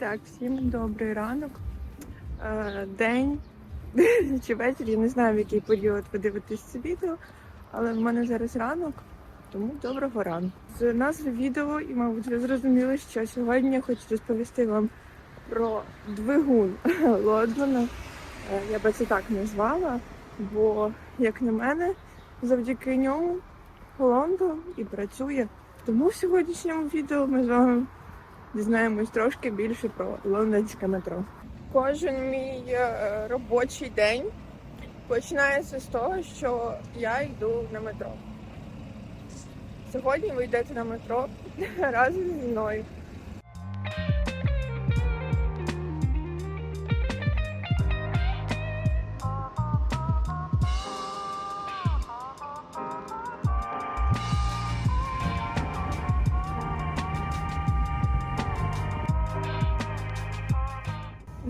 Так, всім добрий ранок. Е, День чи вечір, я не знаю, в який період ви дивитесь це відео, але в мене зараз ранок, тому доброго ранку. З назви відео, і, мабуть, ви зрозуміли, що сьогодні я хочу розповісти вам про двигун Лондона. Е, Я би це так назвала, бо, як на мене, завдяки ньому Лондон і працює. Тому в сьогоднішньому відео ми з вами дізнаємось трошки більше про лондонське метро. Кожен мій е, робочий день починається з того, що я йду на метро. Сьогодні ви йдете на метро разом зі мною.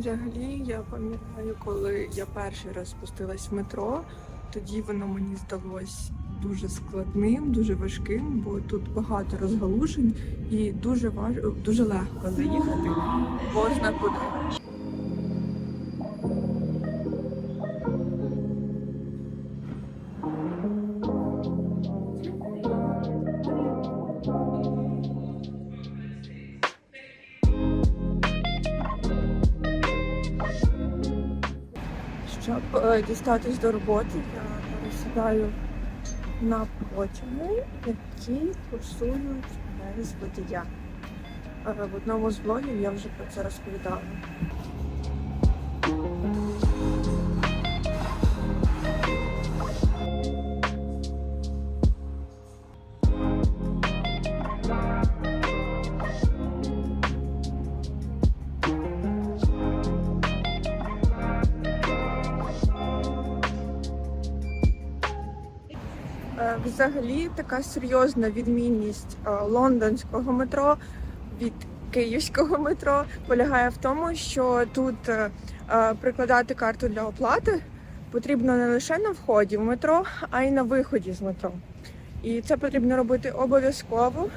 Взагалі, я пам'ятаю, коли я перший раз спустилась в метро, тоді воно мені здалось дуже складним, дуже важким, бо тут багато розгалужень і дуже важ... дуже легко заїхати можна куди. Щоб е, дістатись до роботи, я пересідаю на потяги, які курсують без водія. Е, В одному з блогів я вже про це розповідала. Взагалі така серйозна відмінність е, лондонського метро від київського метро полягає в тому, що тут е, е, прикладати карту для оплати потрібно не лише на вході в метро, а й на виході з метро. І це потрібно робити обов'язково,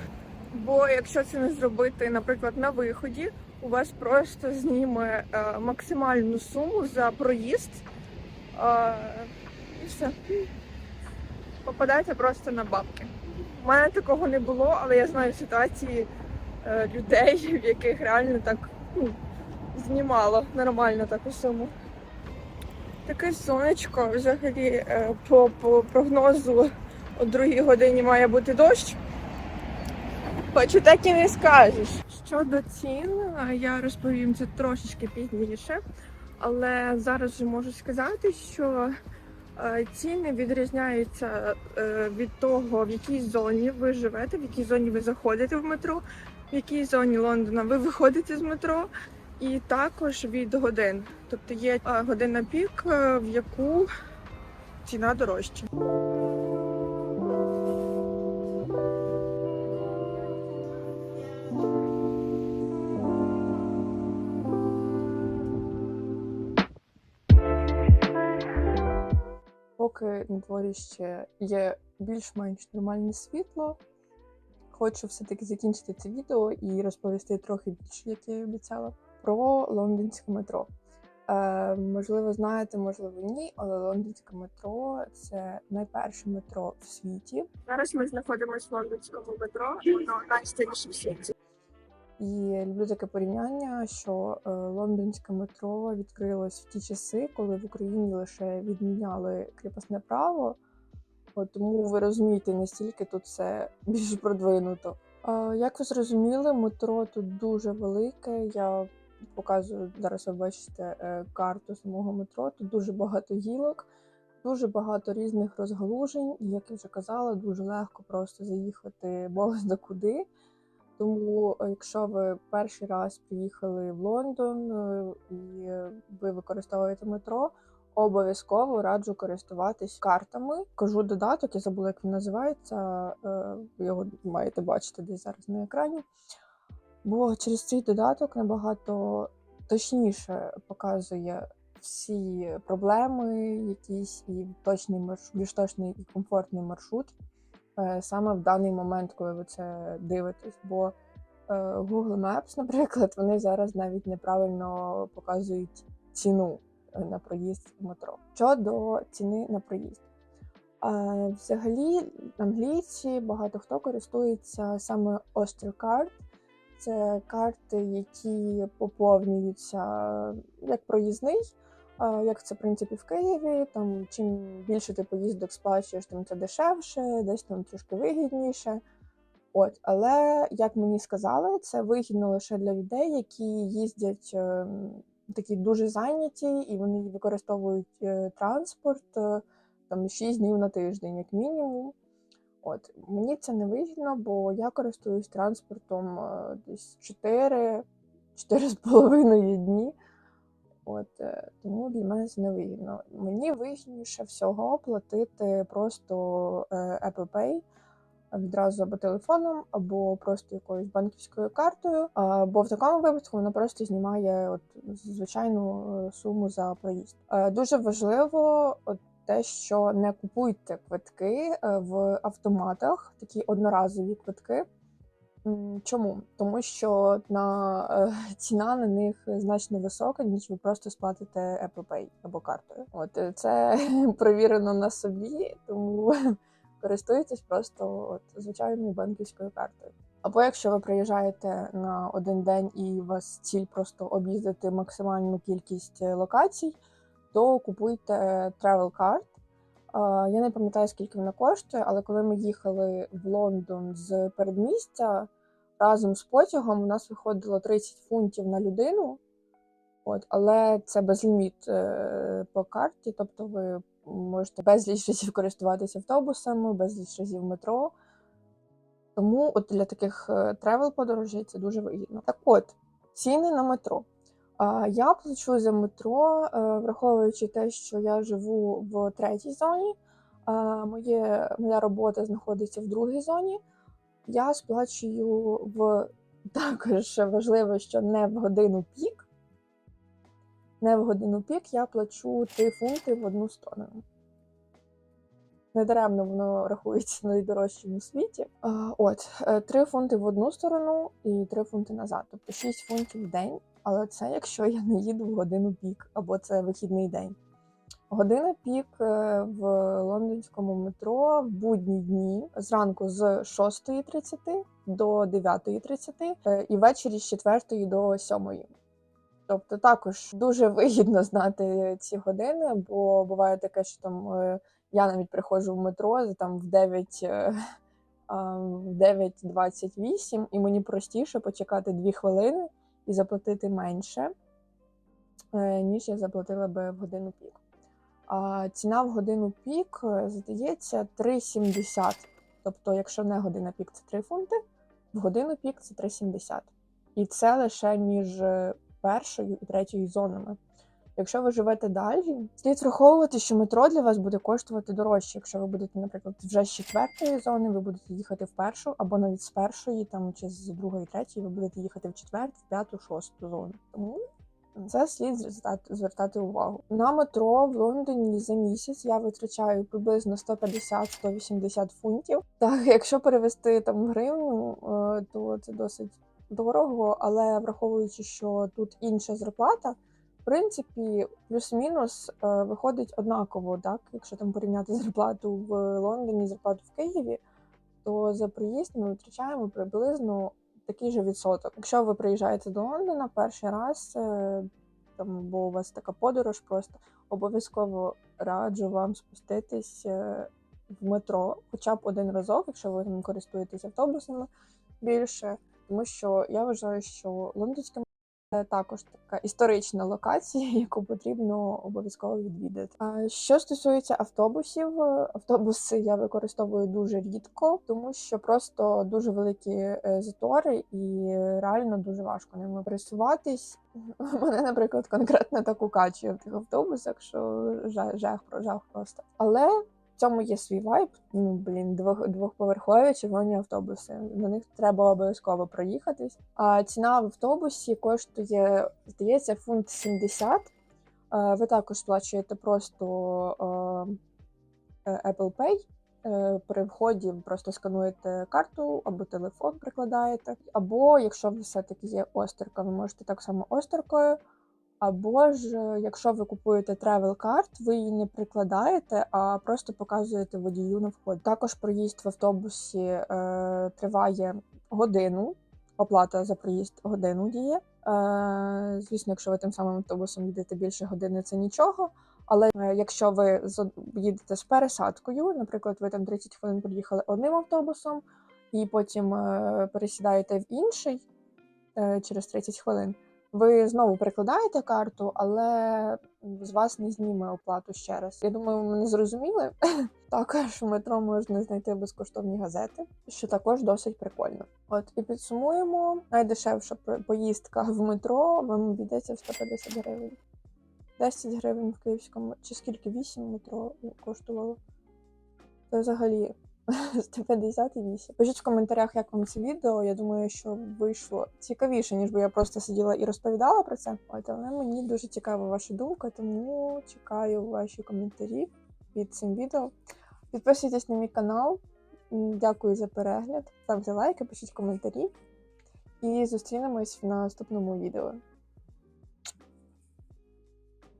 бо якщо це не зробити, наприклад, на виході, у вас просто зніме максимальну суму за проїзд. І все попадаєте просто на бабки. У мене такого не було, але я знаю ситуації е, людей, в яких реально так ну, знімало нормально таку суму. Таке сонечко взагалі е, по, по прогнозу о другій годині має бути дощ. Хоч так і не скажеш. Щодо цін, е, я розповім це трошечки пізніше, але зараз вже можу сказати, що Ціни відрізняються е, від того, в якій зоні ви живете, в якій зоні ви заходите в метро, в якій зоні Лондона ви виходите з метро, і також від годин. Тобто є е, година пік, е, в яку ціна дорожча. Поки дворі ще є більш-менш нормальне світло, хочу все-таки закінчити це відео і розповісти трохи більше, як я і обіцяла, про лондонське метро. Е, можливо, знаєте, можливо, ні, але лондонське метро це найперше метро в світі. Зараз ми знаходимося в лондонському метро, воно найстаріше в світі. І люблю таке порівняння, що е, лондонське метро відкрилось в ті часи, коли в Україні лише відміняли кріпосне право. От, тому ви розумієте, настільки тут все більш продвинуто. Як ви зрозуміли, метро тут дуже велике. Я показую зараз. Ви бачите е, карту самого метро. Тут дуже багато гілок, дуже багато різних розгалужень. І як я вже казала, дуже легко просто заїхати бог куди. Тому, е, якщо ви перший раз приїхали в Лондон е, і ви використовуєте метро, обов'язково раджу користуватись картами. Кажу додаток, я забула, як він називається. е, Ви його маєте бачити десь зараз на екрані. Бо через цей додаток набагато точніше показує всі проблеми, якісь і точний маршрут, більш точний і комфортний маршрут е, саме в даний момент, коли ви це дивитесь. Бо Е, Google Maps, наприклад, вони зараз навіть неправильно показують ціну е, на проїзд в метро. Щодо ціни на проїзд. Е, Взагалі, англійці багато хто користується саме Oyster Це карти, які поповнюються як проїзний, е, як це в принципі в Києві. Там чим більше ти поїздок сплачуєш, тим це дешевше, десь там трошки вигідніше. От, але як мені сказали, це вигідно лише для людей, які їздять е, такі дуже зайняті, і вони використовують е, транспорт е, там 6 днів на тиждень, як мінімум. От мені це не вигідно, бо я користуюсь транспортом е, десь 4 4,5 дні. От е, тому для мене це не вигідно. Мені вигідніше всього платити просто е, Apple Pay відразу або телефоном, або просто якоюсь банківською картою. Бо в такому випадку вона просто знімає от звичайну е, суму за проїзд. Дуже важливо от те, що не купуйте квитки в автоматах, такі одноразові квитки. Чому? Тому що на е, ціна на них значно висока, ніж ви просто сплатите Apple Pay або картою. От е, це перевірено на собі, тому користуйтесь просто от, звичайною банківською картою. Або якщо ви приїжджаєте на один день і у вас ціль просто об'їздити максимальну кількість е, локацій, то купуйте travel card. Я не пам'ятаю, скільки вона коштує, але коли ми їхали в Лондон з передмістя разом з потягом, у нас виходило 30 фунтів на людину. От, але це безліміт е, по карті, тобто ви можете безліч разів користуватися автобусами, безліч разів метро. Тому от для таких тревел подорожей це дуже вигідно. Так от, ціни на метро. Я плачу за метро, е, враховуючи те, що я живу в третій зоні, моє, моя робота знаходиться в другій зоні. Я сплачую в також важливо, що не в годину пік. Не в годину пік я плачу 3 фунти в одну сторону. Недаремно воно рахується найдорожчим у світі. От, 3 фунти в одну сторону і 3 фунти назад. Тобто 6 фунтів в день, але це якщо я не їду в годину пік, або це вихідний день. Година пік е, в лондонському метро в будні дні зранку з 6.30 до 9.30 е, і ввечері з 4 до 7. Тобто також дуже вигідно знати ці години, бо буває таке, що там е, я навіть приходжу в метро там в 9 е, а, в 9.28, і мені простіше почекати 2 хвилини і заплатити менше, е, ніж я заплатила би в годину пік. А ціна в годину пік е, здається 3,70. Тобто, якщо не година пік, це 3 фунти, в годину пік це 3,70. І це лише між е, першою і третьою зонами. Якщо ви живете далі, слід враховувати, що метро для вас буде коштувати дорожче. Якщо ви будете, наприклад, вже з четвертої зони, ви будете їхати в першу, або навіть з першої, там чи з другої, третьої, ви будете їхати в четверту, п'яту, шосту зону. Тому це слід звертати увагу. На метро в Лондоні за місяць я витрачаю приблизно 150-180 фунтів. Так, якщо перевести там в гривню, е, то це досить дорого, але враховуючи, що тут інша зарплата, принципі, плюс-мінус е, виходить однаково, так? Якщо там порівняти зарплату в Лондоні, зарплату в Києві, то за приїзд ми витрачаємо приблизно такий же відсоток. Якщо ви приїжджаєте до Лондона перший раз, е, там, бо у вас така подорож, просто обов'язково раджу вам спуститись е, в метро, хоча б один разок, якщо ви там користуєтесь автобусами більше. Тому що я вважаю, що лондонське метро також така історична локація, яку потрібно обов'язково відвідати. А що стосується автобусів, е, автобуси я використовую дуже рідко, тому що просто дуже великі е, затори і реально дуже важко ними пересуватись. Мене, наприклад, конкретно так укачує в тих автобусах, що жах, жах просто. Але в цьому є свій вайб. Ну блін, двох двохповерхові червоні автобуси. На них треба обов'язково проїхатись. А ціна в автобусі коштує, здається, фунт 70. А, Ви також сплачуєте просто а, е, Apple Pay. Е, При вході просто скануєте карту або телефон прикладаєте. Або якщо все-таки є остерка, ви можете так само остеркою. Або ж, е, якщо ви купуєте тревел карт, ви її не прикладаєте, а просто показуєте водію на вході. Також проїзд в автобусі е, триває годину. Оплата за проїзд годину діє. Е, звісно, якщо ви тим самим автобусом їдете більше години, це нічого. Але е, якщо ви їдете з пересадкою, наприклад, ви там 30 хвилин проїхали одним автобусом, і потім е, пересідаєте в інший через 30 хвилин, ви знову прикладаєте карту, але з вас не зніме оплату ще раз. Я думаю, ви мене зрозуміли. Також в метро можна знайти безкоштовні газети, що також досить прикольно. От і підсумуємо, найдешевша поїздка в метро вам обійдеться в 150 гривень. 10 гривень в київському, чи скільки 8 метро коштувало. Це взагалі 150 і 8. Пишіть в коментарях, як вам це відео. Я думаю, що вийшло цікавіше, ніж би я просто сиділа і розповідала про це. От, але мені дуже цікава ваша думка, тому чекаю ваші коментарі під цим відео. Підписуйтесь на мій канал. Дякую за перегляд. Ставте лайки, пишіть коментарі. І зустрінемось в наступному відео.